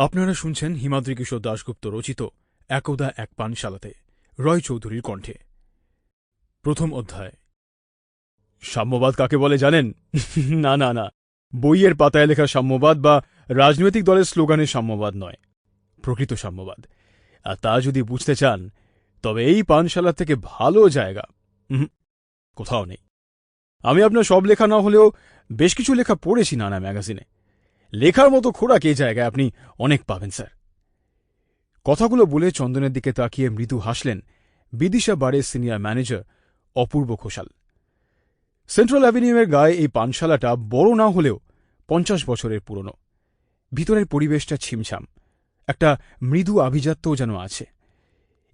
আপনারা শুনছেন হিমাদ্রি কিশোর দাশগুপ্ত রচিত একদা এক পানশালাতে, রয় চৌধুরীর কণ্ঠে। প্রথম অধ্যায়। সাম্যবাদ কাকে বলে জানেন? না না না। বইয়ের পাতায় লেখা সাম্যবাদ বা রাজনৈতিক দলের স্লোগানের সাম্যবাদ নয়। প্রকৃত সাম্যবাদ। আর তা যদি বুঝতে চান, তবে এই পানশালা থেকে ভালো জায়গা কোথাও নেই। আমি আপনার সব লেখা না হলেও বেশ কিছু লেখা পড়েছি নানা ম্যাগাজিনে। লেখার মতো খোরাক এই জায়গায় আপনি অনেক পাবেন, স্যার। কথাগুলো বলে চন্দনের দিকে তাকিয়ে মৃদু হাসলেন বিদিশা বারের senior manager Apurba Ghoshal. Central অ্যাভিনিউয়ের গায়ে এই পানশালাটা বড় না হলেও পঞ্চাশ বছরের পুরনো। ভিতরের পরিবেশটা ছিমছাম, একটা মৃদু আভিজাত্যও যেন আছে।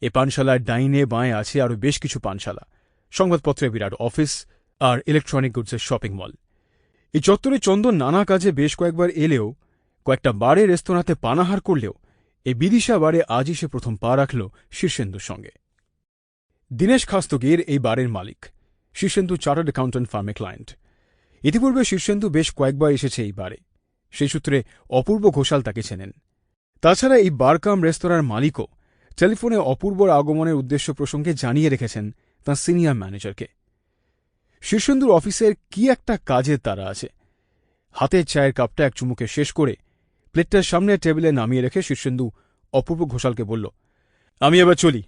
এ পানশালার ডাইনে বাঁয়ে আছে আরও বেশ কিছু পানশালা, সংবাদপত্রের বিরাট অফিস আর ইলেকট্রনিক গুডসের শপিং মল। এই চত্বরে চন্দন নানা কাজে বেশ কয়েকবার এলেও, কয়েকটা বারে রেস্তোরাঁতে পানাহার করলেও, এই বিদিশা বারে আজই সে প্রথম পা রাখল শীর্ষেন্দুর সঙ্গে। দীনেশ খাস্তগির এই বারের মালিক, শীর্ষেন্দু চার্টার্ড অ্যাকাউন্ট্যান্ট ফার্মে ক্লায়েন্ট। ইতিপূর্বে শীর্ষেন্দু বেশ কয়েকবার এসেছে এই বারে। সেই সূত্রে অপূর্ব ঘোষাল তাকে চেনেন। তাছাড়া এই বারকাম রেস্তোরাঁর মালিকও টেলিফোনে অপূর্বর আগমনের উদ্দেশ্য প্রসঙ্গে জানিয়ে রেখেছেন তাঁর সিনিয়র ম্যানেজারকে। শীর্ষেন্দুর অফিসের কি একটা কাজের তারা আছে। হাতের চায়ের কাপটা এক চুমুকে শেষ করে প্লেটটার সামনে টেবিলে নামিয়ে রেখে শীর্ষেন্দু অপূর্ব ঘোষালকে বলল আমি এবার চলি।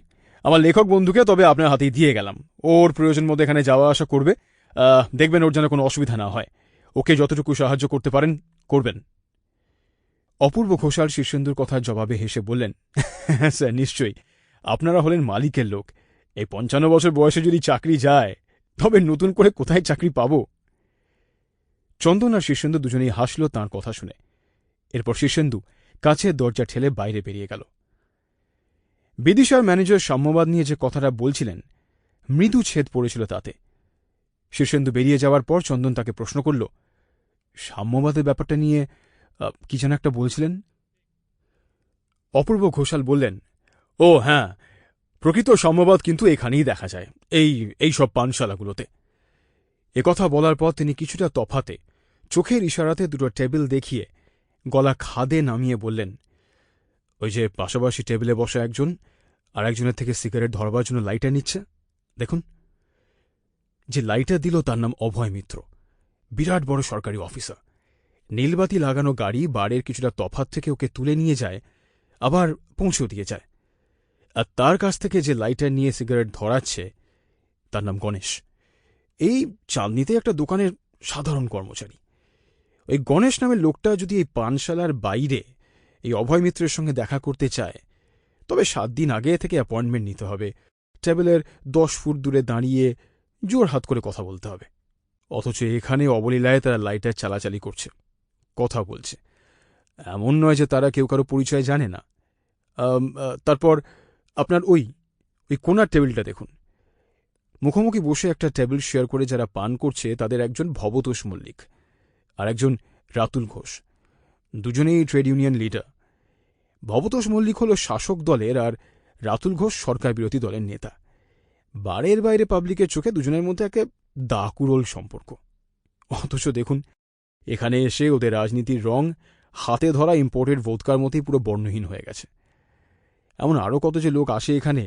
আমার লেখক বন্ধুকে তবে আপনার হাতেই দিয়ে গেলাম। ওর প্রয়োজন মধ্যে এখানে যাওয়া আসা করবে। দেখবেন ওর যেন কোনো অসুবিধা না হয়। ওকে যতটুকু সাহায্য করতে পারেন করবেন অপূর্ব ঘোষাল শীর্ষেন্দুর কথার জবাবে হেসে বললেন "হ্যাঁ, স্যার নিশ্চয়ই। আপনারা হলেন মালিকের লোক। এই পঞ্চান্ন বছর বয়সে যদি চাকরি যায় তবে নতুন করে কোথায় চাকরি পাব? চন্দন আর শীর্ষেন্দু দুজনেই হাসল তাঁর কথা শুনে। এরপর শীর্ষেন্দু কাছের দরজা ঠেলে বাইরে বেরিয়ে গেল। বিদিশার ম্যানেজার সাম্যবাদ নিয়ে যে কথাটা বলছিলেন, মৃদু ছেদ পড়েছিল তাতে। শীর্ষেন্দু বেরিয়ে যাওয়ার পর চন্দন তাকে প্রশ্ন করল, সাম্যবাদের ব্যাপারটা নিয়ে কি যেন একটা বলছিলেন? অপূর্ব ঘোষাল বললেন, ও হ্যাঁ প্রকৃত সাম্যবাদ কিন্তু এখানেই দেখা যায়, এই এই সব পানশালাগুলোতে। একথা বলার পর তিনি কিছুটা তফাতে, চোখের ইশারাতে দুটো টেবিল দেখিয়ে গলা খাদে নামিয়ে বললেন, ওই যে পাশাপাশি টেবিলে বসা একজন, আর একজনের থেকে সিগারেট ধরবার জন্য লাইটার নিচ্ছে। দেখুন। যে লাইটার দিল তার নাম অভয় মিত্র, বিরাট বড় সরকারি অফিসার। নীলবাতি লাগানো গাড়ি বারের কিছুটা তফাত থেকে ওকে তুলে নিয়ে যায়, আবার পৌঁছেও দিয়ে যায়। আর তার কাছ থেকে যে লাইটার নিয়ে সিগারেট ধরাচ্ছে, তার নাম গণেশ। এই চাঁদনিতে একটা দোকানের সাধারণ কর্মচারী। ওই গণেশ নামের লোকটা যদি এই পানশালার বাইরে এই অভয় মিত্রের সঙ্গে দেখা করতে চায়, তবে সাত দিন আগে থেকে অ্যাপয়েন্টমেন্ট নিতে হবে। টেবিলের দশ ফুট দূরে দাঁড়িয়ে জোর হাত করে কথা বলতে হবে। অথচ এখানে অবলীলায় তারা লাইটার চালাচালি করছে, কথা বলছে। এমন নয় যে তারা কেউ কারও পরিচয় জানে না। তারপর আপনার ওই ওই কোনার টেবিলটা দেখুন। মুখোমুখি বসে একটা টেবিল শেয়ার করে যারা পান করছে তাদের একজন ভবতোষ মল্লিক আর একজন রাতুল ঘোষ। দুজনেই trade union leader. Bhabatosh Mallick হল শাসক দলের আর রাতুল ঘোষ সরকার বিরোধী দলের নেতা। বারের বাইরে পাবলিকের চোখে দুজনের মধ্যে একে দাকুরল সম্পর্ক। অথচ দেখুন, এখানে এসে ওদের রাজনীতির রং হাতে ধরা ইম্পোর্টেড ভোটকার মতোই পুরো বর্ণহীন হয়ে গেছে। এমন আরও কত যে লোক আসে এখানে।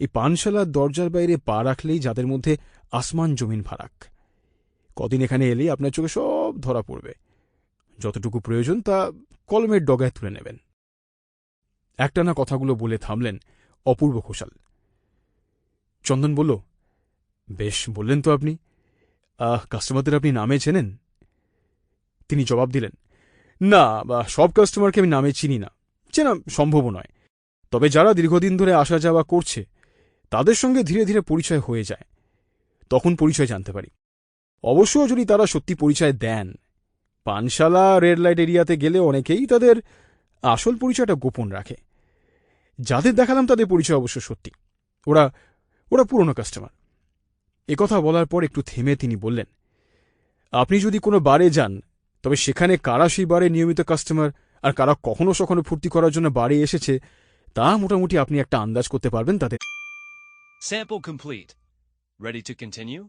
এই পানশালার দরজার বাইরে পা রাখলেই যাদের মধ্যে আসমান জমিন ফারাক। কদিন এখানে এলেই আপনার চোখে সব ধরা পড়বে। যতটুকু প্রয়োজন তা কলমের ডগায় তুলে নেবেন। একটানা কথাগুলো বলে থামলেন অপূর্ব ঘোষাল চন্দন বলল, বেশ, বললেন তো আপনি। কাস্টমারদের আপনি নামে চেনেন? তিনি জবাব দিলেন, না সব কাস্টমারকে আমি নামে চিনি না। চেনা সম্ভবও নয়। তবে যারা দীর্ঘদিন ধরে আসা যাওয়া করছে, তাদের সঙ্গে ধীরে ধীরে পরিচয় হয়ে যায়। তখন পরিচয় জানতে পারি। অবশ্য যদি তারা সত্যি পরিচয় দেন, পানশালা রেড লাইট এরিয়াতে গেলে অনেকেই তাদের আসল পরিচয়টা গোপন রাখে। যাদের দেখালাম তাদের পরিচয় অবশ্য সত্যি। ওরা ওরা পুরনো কাস্টমার। একথা বলার পর একটু থেমে তিনি বললেন, আপনি যদি কোনো বারে যান, তবে সেখানে কারা সেই বারে নিয়মিত কাস্টমার, আর কারা কখনো সখনো ফুর্তি করার জন্য বারে এসেছে তা মোটামুটি আপনি একটা আন্দাজ করতে পারবেন তাদের Sample complete. Ready to continue?